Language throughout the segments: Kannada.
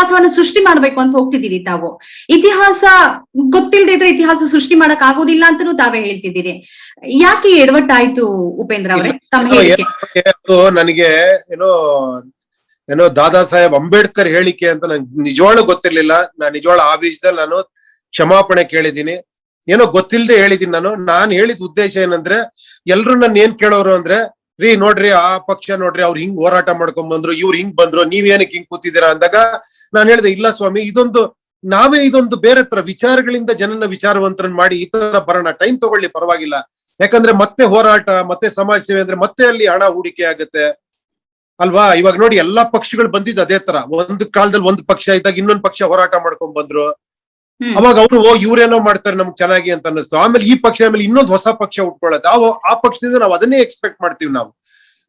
ಇತಿಹಾಸವನ್ನು ಸೃಷ್ಟಿ ಮಾಡ್ಬೇಕು ಅಂತ ಹೋಗ್ತಿದ್ದೀರಿ ತಾವು. ಇತಿಹಾಸ ಗೊತ್ತಿಲ್ಲದೆ ಇದ್ರೆ ಇತಿಹಾಸ ಸೃಷ್ಟಿ ಮಾಡಕ್ ಆಗೋದಿಲ್ಲ ಅಂತಾನೂ ತಾವೇ ಹೇಳ್ತಿದ್ದೀರಿ. ಯಾಕೆ ಎಡವಟ್ಟಾಯ್ತು ಉಪೇಂದ್ರ ಅವರೇ? ತಮ್ಮ ಹೇಳಿಕೆ. ನನಗೆ ಏನೋ ಏನೋ ದಾದಾ ಸಾಹೇಬ್ ಅಂಬೇಡ್ಕರ್ ಹೇಳಿಕೆ ಅಂತ ನನ್ ನಿಜವಾಳು ಗೊತ್ತಿರ್ಲಿಲ್ಲ. ನಾನು ನಿಜವಾಳು ಆ ಬೀಜದಲ್ಲಿ ನಾನು ಕ್ಷಮಾಪಣೆ ಕೇಳಿದೀನಿ ಏನೋ ಗೊತ್ತಿಲ್ಲದೆ ಹೇಳಿದೀನಿ ನಾನು. ನಾನ್ ಹೇಳಿದ ಉದ್ದೇಶ ಏನಂದ್ರೆ ಎಲ್ರು ನನ್ನ ಏನ್ ಕೇಳೋರು ಅಂದ್ರೆ ರೀ, ನೋಡ್ರಿ, ಆ ಪಕ್ಷ ನೋಡ್ರಿ, ಅವ್ರು ಹಿಂಗ್ ಹೋರಾಟ ಮಾಡ್ಕೊಂಡ್ ಬಂದ್ರು, ಇವ್ರು ಹಿಂಗ್ ಬಂದ್ರು, ನೀವ್ ಏನಕ್ಕೆ ಹಿಂಗ್ ಕೂತಿದ್ದೀರಾ ಅಂದಾಗ ನಾನು ಹೇಳಿದೆ, ಇಲ್ಲ ಸ್ವಾಮಿ, ಇದೊಂದು, ನಾವೇ ಇದೊಂದು ಬೇರೆ ತರ ವಿಚಾರಗಳಿಂದ ಜನನ ವಿಚಾರವಂತರನ್ನ ಮಾಡಿ ಈ ತರ ಬರೋಣ, ಟೈಮ್ ತಗೊಳ್ಳಿ, ಪರವಾಗಿಲ್ಲ. ಯಾಕಂದ್ರೆ ಮತ್ತೆ ಹೋರಾಟ, ಮತ್ತೆ ಸಮಾಜ ಸೇವೆ ಅಂದ್ರೆ ಮತ್ತೆ ಅಲ್ಲಿ ಹಣ ಹೂಡಿಕೆ ಆಗುತ್ತೆ. ಅಲ್ವಾ? ಇವಾಗ ನೋಡಿ, ಎಲ್ಲಾ ಪಕ್ಷಗಳು ಬಂದಿದ್ದು ಅದೇ ತರ. ಒಂದು ಕಾಲದಲ್ಲಿ ಒಂದು ಪಕ್ಷ ಇದ್ದಾಗ ಇನ್ನೊಂದ್ ಪಕ್ಷ ಹೋರಾಟ ಮಾಡ್ಕೊಂಡ್ ಬಂದ್ರು. ಅವಾಗ ಅವರು, ಓ, ಇವ್ರೇನೋ ಮಾಡ್ತಾರೆ ನಮ್ಗೆ ಚೆನ್ನಾಗಿ ಅಂತ ಅನ್ನಿಸ್ತು. ಆಮೇಲೆ ಈ ಪಕ್ಷ ಆಮೇಲೆ ಇನ್ನೊಂದು ಹೊಸ ಪಕ್ಷ ಉಟ್ಕೊಳ್ಳುತ್ತೆ ಆ ಪಕ್ಷದಿಂದ ನಾವು ಅದನ್ನೇ ಎಕ್ಸ್ಪೆಕ್ಟ್ ಮಾಡ್ತೀವಿ ನಾವು.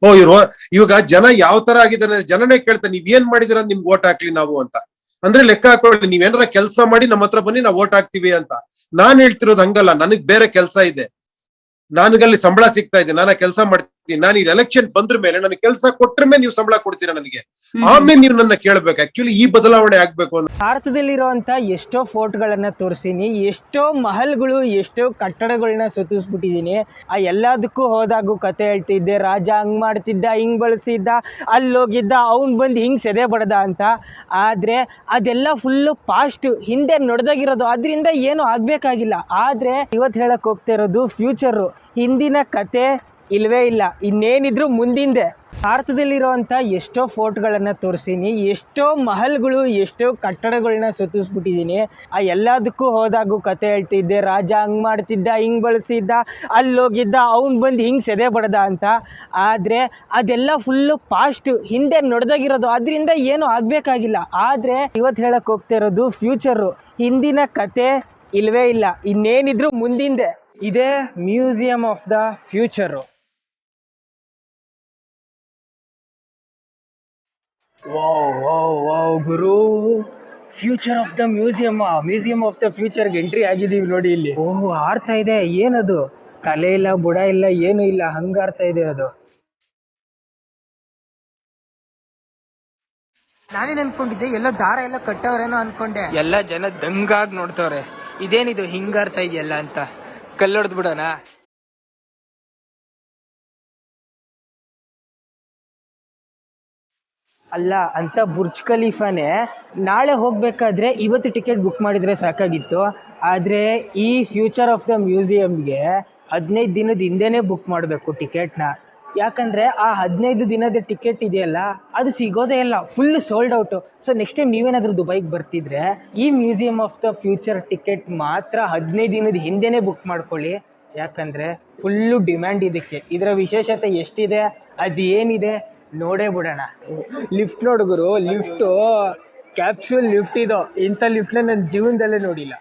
ಓ, ಇವ್ರು, ಇವಾಗ ಜನ ಯಾವ ತರ ಆಗಿದ್ದಾರೆ ಜನನೇ ಕೇಳ್ತಾರೆ, ನೀವ್ ಏನ್ ಮಾಡಿದಿರ ನಿಮ್ಗೆ ಓಟ್ ಹಾಕ್ಲಿ ನಾವು ಅಂತ. ಅಂದ್ರೆ ಲೆಕ್ಕ ಹಾಕೊಳ್ಳಿ ನೀವೇನಾರ ಕೆಲಸ ಮಾಡಿ ನಮ್ಮ ಹತ್ರ ಬನ್ನಿ, ನಾವು ಓಟ್ ಹಾಕ್ತಿವಿ ಅಂತ. ನಾನ್ ಹೇಳ್ತಿರೋದು ಹಂಗಲ್ಲ, ನನಗ್ ಬೇರೆ ಕೆಲಸ ಇದೆ. ನನಗಲ್ಲಿ ಸಂಬಳ ಸಿಗ್ತಾ ಇದೆ, ನಾನು ಕೆಲಸ ಮಾಡ್ತೀನಿ. ನಾನು ಈ ಎಲೆಕ್ಷನ್ ಬಂದ್ರ ಮೇಲೆ ನನಗೆ ಕೆಲಸ ಕೊಟ್ರ ಮೇಲೆ ನೀವು ಸಂಬಳ ಕೊಡ್ತೀರಾ ನನಗೆ? ಆಮೇಲೆ ನೀವು ನನ್ನ ಕೇಳ್ಬೇಕು. ಆಕ್ಚುಲಿ ಈ ಬದಲಾವಣೆ ಆಗ್ಬೇಕು ಅಂತ. ಭಾರತದಲ್ಲಿರುವಂತ ಎಷ್ಟೋ ಫೋರ್ಟ್ಗಳನ್ನ ತೋರಿಸಿನಿ ಎಷ್ಟೋ ಮಹಲ್ಗಳು ಎಷ್ಟೋ ಕಟ್ಟಡಗಳನ್ನ ಸುತ್ತಿಸ್ಬಿಟ್ಟಿದೀನಿ. ಆ ಎಲ್ಲದಕ್ಕೂ ಹೋದಾಗೂ ಕತೆ ಹೇಳ್ತಿದ್ದೆ ರಾಜ ಹಂಗ್ ಮಾಡ್ತಿದ್ದ ಹಿಂಗ್ ಬಳಸಿದ್ದ ಅಲ್ಲಿ ಹೋಗಿದ್ದ ಅವ್ನು ಬಂದು ಹಿಂಗ್ ಸೆದೆ ಬಡದ ಅಂತ. ಆದ್ರೆ ಅದೆಲ್ಲ ಫುಲ್ಲು ಪಾಸ್ಟ್ ಹಿಂದೆ ನಡೆದಾಗಿರೋದು. ಅದರಿಂದ ಏನು ಆಗ್ಬೇಕಾಗಿಲ್ಲ. ಆದ್ರೆ ಇವತ್ತು ಹೇಳಕ್ ಹೋಗ್ತಾ ಇರೋದು ಫ್ಯೂಚರು ಹಿಂದಿನ ಕತೆ ಇಲ್ವೇ ಇಲ್ಲ. ಇನ್ನೇನಿದ್ರು ಮುಂದಿಂದೆ. ಭಾರತದಲ್ಲಿರುವಂಥ ಎಷ್ಟೋ ಫೋರ್ಟ್ಗಳನ್ನು ತೋರಿಸಿನಿ ಎಷ್ಟೋ ಮಹಲ್ಗಳು, ಎಷ್ಟೋ ಕಟ್ಟಡಗಳನ್ನ ಸುತ್ತಿಸ್ಬಿಟ್ಟಿದ್ದೀನಿ. ಆ ಎಲ್ಲದಕ್ಕೂ ಹೋದಾಗೂ ಕತೆ ಹೇಳ್ತಿದ್ದೆ, ರಾಜ ಹಂಗೆ ಮಾಡ್ತಿದ್ದ, ಹಿಂಗ್ ಬಳಸಿದ್ದ ಅಲ್ಲಿ ಹೋಗಿದ್ದ ಅವ್ನು ಬಂದು ಹಿಂಗೆ ಸೆದೆ ಬಡ್ದ ಅಂತ. ಆದರೆ ಅದೆಲ್ಲ ಫುಲ್ಲು ಪಾಸ್ಟ್ ಹಿಂದೆ ನಡೆದಾಗಿರೋದು. ಅದರಿಂದ ಏನೂ ಆಗಬೇಕಾಗಿಲ್ಲ. ಆದರೆ ಇವತ್ತು ಹೇಳಕ್ಕೆ ಹೋಗ್ತಾ ಇರೋದು ಫ್ಯೂಚರು ಹಿಂದಿನ ಕತೆ ಇಲ್ವೇ ಇಲ್ಲ. ಇನ್ನೇನಿದ್ರು ಮುಂದಿಂದೆ. ಇದೇ museum of the future wow wow wow Guru. Future of the museum museum of the ಫ್ಯೂಚರ್ಗೆ entry ಆಗಿದ್ದೀವಿ ನೋಡಿ ಇಲ್ಲಿ. ಓಹ್ ಆರ್ತಾ ಇದೆ ಏನದು? ತಲೆ ಇಲ್ಲ ಬುಡ ಇಲ್ಲ ಏನು ಇಲ್ಲ ಹಂಗಾರ್ತಾ ಇದೆ ಅದು. ನಾನೇನ್ ಅನ್ಕೊಂಡಿದ್ದೆ ಎಲ್ಲ ದಾರ ಎಲ್ಲ ಕಟ್ಟವ್ರೇನೋ ಅನ್ಕೊಂಡೆ. ಎಲ್ಲ ಜನ ದಂಗಾಗಿ ನೋಡ್ತವ್ರೆ. ಇದೇನಿದು ಹಿಂಗಾರ್ತಾ ಇದೆಯಲ್ಲ ಅಂತ. ಕಲ್ಲೊಡ್ದ್ ಬಿಡೋಣ ಅಲ್ಲ, ಅಂತ ಬುರ್ಜ್ ಖಲೀಫಾನೇ ನಾಳೆ ಹೋಗಬೇಕಾದ್ರೆ ಇವತ್ತು ಟಿಕೆಟ್ ಬುಕ್ ಮಾಡಿದ್ರೆ ಸಾಕಾಗಿತ್ತು. ಆದರೆ ಈ ಫ್ಯೂಚರ್ ಆಫ್ ದ ಮ್ಯೂಸಿಯಮ್ಗೆ ಹದಿನೈದು ದಿನದ ಹಿಂದೆನೇ ಬುಕ್ ಮಾಡಬೇಕು ಟಿಕೆಟ್ನ. ಯಾಕಂದರೆ ಆ ಹದಿನೈದು ದಿನದ ಟಿಕೆಟ್ ಇದೆಯಲ್ಲ, ಅದು ಸಿಗೋದೇ ಇಲ್ಲ, full sold out. So next time ನೀವೇನಾದರೂ ದುಬೈಗೆ ಬರ್ತಿದ್ರೆ ಈ museum of the future ticket ಮಾತ್ರ ಹದಿನೈದು ದಿನದ ಹಿಂದೆನೇ ಬುಕ್ ಮಾಡ್ಕೊಳ್ಳಿ. ಯಾಕಂದರೆ ಫುಲ್ಲು ಡಿಮ್ಯಾಂಡ್ ಇದಕ್ಕೆ. ಇದರ ವಿಶೇಷತೆ ಎಷ್ಟಿದೆ ಅದು ಏನಿದೆ ನೋಡೇ ಬಿಡೋಣ. ಲಿಫ್ಟ್ ನೋಡು ಗುರು ಲಿಫ್ಟು ಕ್ಯಾಪ್ಸೂಲ್ ಲಿಫ್ಟ್ ಇದು. ಇಂಥ ಲಿಫ್ಟ್ನ ನನ್ನ ಜೀವನದಲ್ಲೇ ನೋಡಿಲ್ಲ.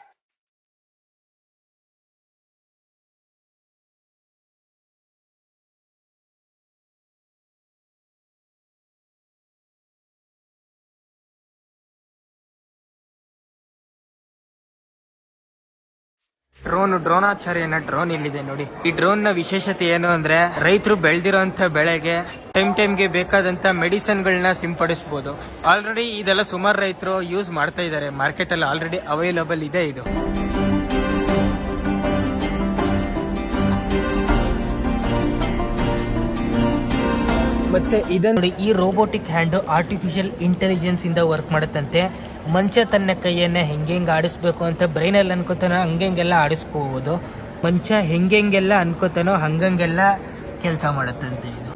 ಡ್ರೋನ್ ಡ್ರೋನಾಚಾರ್ಯನ ಡ್ರೋನ್ ಇಲ್ಲಿದೆ ನೋಡಿ. ಈ ಡ್ರೋನ್ನ ವಿಶೇಷತೆ ಏನು ಅಂದ್ರೆ ರೈತರು ಬೆಳೆದಿರೋಂಥ ಬೆಳೆಗೆ ಟೈಮ್ ಟೈಮ್ಗೆ ಬೇಕಾದಂತ ಮೆಡಿಸನ್ಗಳನ್ನ ಸಿಂಪಡಿಸ್ಬೋದು. ಸಿಂಪಡಿಸಬಹುದು ಆಲ್ರೆಡಿ ಇದೆಲ್ಲ ಸುಮಾರು ರೈತರು ಯೂಸ್ ಮಾಡ್ತಾ ಇದ್ದಾರೆ ಮಾರ್ಕೆಟ್ ಅಲ್ಲಿ ಆಲ್ರೆಡಿ ಅವೈಲಬಲ್ ಇದೆ ಇದು. ಮತ್ತೆ ಇದನ್ನ ನೋಡಿ ಈ ರೋಬೋಟಿಕ್ ಹ್ಯಾಂಡ್ ಆರ್ಟಿಫಿಷಿಯಲ್ ಇಂಟೆಲಿಜೆನ್ಸ್ ಇಂದ ವರ್ಕ್ ಮಾಡುತ್ತಂತೆ. ಮನುಷ್ಯ ತನ್ನ ಕೈಯನ್ನ ಹೆಂಗೆಂಗ್ ಆಡಿಸ್ಬೇಕು ಅಂತ ಬ್ರೈನ್ ಅಲ್ಲಿ ಅನ್ಕೋತಾನೋ ಹಂಗೆಂಗೆಲ್ಲ ಆಡಿಸ್ಕೋಬಹುದು ಮನುಷ್ಯ ಹೆಂಗೆಲ್ಲ ಅನ್ಕೋತಾನೋ ಹಂಗಂಗೆಲ್ಲ ಕೆಲಸ ಮಾಡುತ್ತಂತೆ ಇದು.